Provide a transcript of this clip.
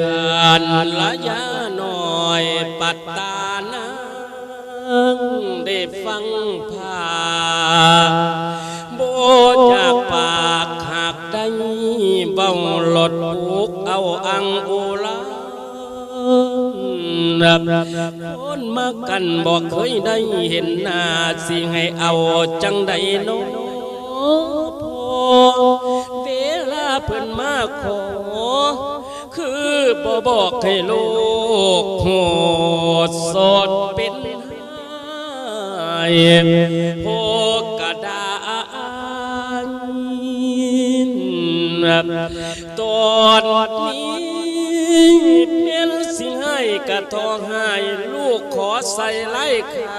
การละยะหน่อยปัตตานังได้ฟังพาโบจาปากหากได้เบาหลดลุกเอาอังอลารับคนมากันบอกเคยได้เห็นหน้าสิให้เอาจังใดน้อ พอเวลาเพิ่นมาขอ คือบ่บอกให้ลูกโหดสดเป็นหายโพกระดานตอนนี้เป็นสิ่งให้กระทองให้ลูกขอใส่ไล่ขา